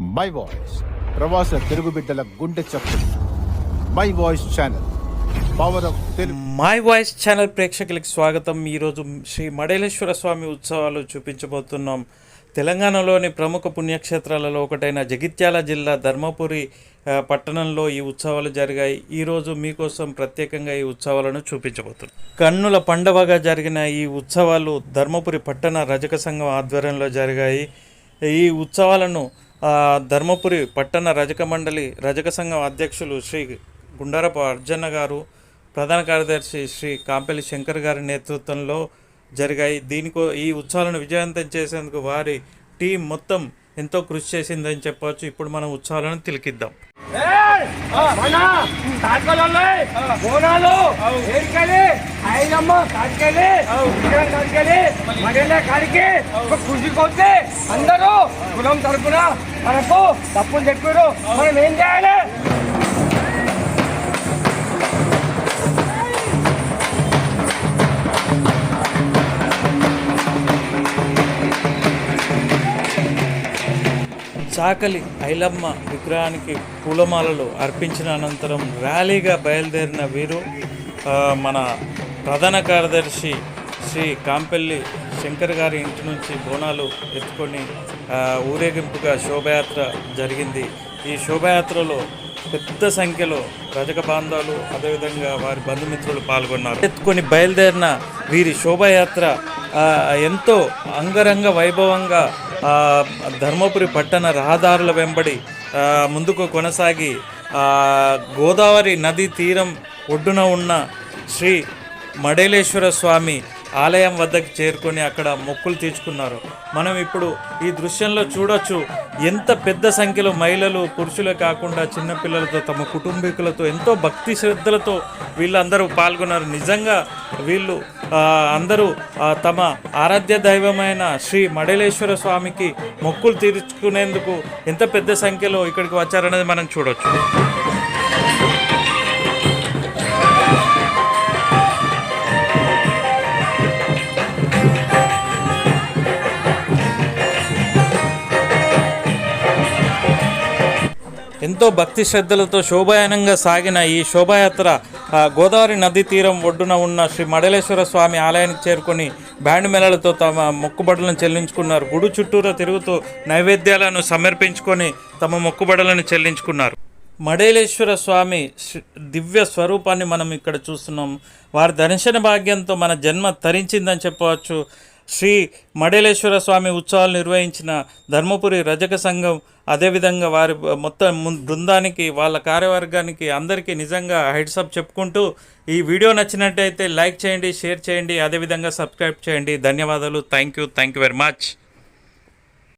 My voice ప్రవాస తెలుగు బిడ్డల గుండె చప్పుడు. My voice channel power of Telugu my voice channel ప్రేక్షకులకు స్వాగతం. ఈరోజు శ్రీ మడేలేశ్వర స్వామి ఉత్సవాలు చూపించబోతున్నాం. తెలంగాణలోని ప్రముఖ పుణ్యక్షేత్రాలలో ఒకటైన జగిత్యాల జిల్లా ధర్మపురి పట్టణంలో ఈ ఉత్సవాలు జరిగాయి. ఈరోజు మీకోసం ప్రత్యేకంగా ఈ ఉత్సవాలను చూపించబోతున్నాం. కన్నుల పండవగా జరిగిన ఈ ఉత్సవాలు ధర్మపురి పట్టణ రజక సంఘం ఆధ్వర్యంలో జరిగాయి. ఈ ఉత్సవాలను ధర్మపురి పట్టణ రజక మండలి రజక సంఘం అధ్యక్షులు శ్రీ గుండారపు అర్జన్న గారు ప్రధాన కార్యదర్శి శ్రీ కాంపెల్లి శంకర్ గారి నేతృత్వంలో జరిగాయి. దీనికో ఈ ఉత్సవాలను విజయవంతం చేసేందుకు వారి టీం మొత్తం ఎంతో కృషి చేసిందని చెప్పవచ్చు. ఇప్పుడు మనం ఉత్సవాలను తిలకిద్దాం. మన తాత్కాలలో బోనాలు ఏరికెళ్ళి ఐదమ్మ కాడికెళ్ళి. విగ్రహం కాడికెళ్ళి మగళ్ళ కాడికి. ఒక కృషి కొద్ది. అందరూ కులం తరపున మనకు తప్పులు చెప్పారు. మనం ఏం చేయాలి? చాకలి ఐలమ్మ విగ్రహానికి పూలమాలలు అర్పించిన అనంతరం ర్యాలీగా బయలుదేరిన వీరు మన ప్రధాన కార్యదర్శి శ్రీ కాంపెల్లి శంకర్ గారి ఇంటి నుంచి బోనాలు ఎత్తుకొని ఊరేగింపుగా శోభయాత్ర జరిగింది. ఈ శోభయాత్రలో పెద్ద సంఖ్యలో రజక బాంధవులు అదేవిధంగా వారి బంధుమిత్రులు పాల్గొన్నారు. ఎత్తుకొని బయలుదేరిన వీరి శోభయాత్ర ఎంతో అంగరంగ వైభవంగా ధర్మపురి పట్టణ రహదారుల వెంబడి ముందుకు కొనసాగి గోదావరి నదీ తీరం ఒడ్డున ఉన్న శ్రీ మడేలేశ్వర స్వామి ఆలయం వద్దకు చేరుకొని అక్కడ మొక్కులు తీర్చుకున్నారు. మనం ఇప్పుడు ఈ దృశ్యంలో చూడొచ్చు ఎంత పెద్ద సంఖ్యలో మహిళలు పురుషులే కాకుండా చిన్నపిల్లలతో తమ కుటుంబీకులతో ఎంతో భక్తి శ్రద్ధలతో వీళ్ళందరూ పాల్గొన్నారు. నిజంగా వీళ్ళు అందరూ తమ ఆరాధ్య దైవమైన శ్రీ మడేలేశ్వర స్వామికి మొక్కులు తీర్చుకునేందుకు ఎంత పెద్ద సంఖ్యలో ఇక్కడికి వచ్చారనేది మనం చూడొచ్చు. ఎంతో భక్తి శ్రద్ధలతో శోభాయనంగా సాగిన ఈ శోభాయాత్ర గోదావరి నదీ తీరం ఒడ్డున ఉన్న శ్రీ మడలేశ్వర స్వామి ఆలయానికి చేరుకొని బ్యాండ్ మెలలతో తమ మొక్కుబడులను చెల్లించుకున్నారు. గుడి చుట్టూరా తిరుగుతూ నైవేద్యాలను సమర్పించుకొని తమ మొక్కుబడులను చెల్లించుకున్నారు. మడేలేశ్వర స్వామి దివ్య స్వరూపాన్ని మనం ఇక్కడ చూస్తున్నాం. వారి దర్శన భాగ్యంతో మన జన్మ తరించిందని చెప్పవచ్చు. శ్రీ మడేలేశ్వర స్వామి ఉత్సవాలు నిర్వహించిన ధర్మపురి రజక సంఘం అదేవిధంగా వారి మొత్తం ము- బృందానికి వాళ్ళ కార్యవర్గానికి అందరికీ నిజంగా హెడ్సప్ చెప్పుకుంటూ ఈ వీడియో నచ్చినట్టయితే లైక్ చేయండి షేర్ చేయండి అదేవిధంగా సబ్స్క్రైబ్ చేయండి. ధన్యవాదాలు. Thank you. Thank you very much.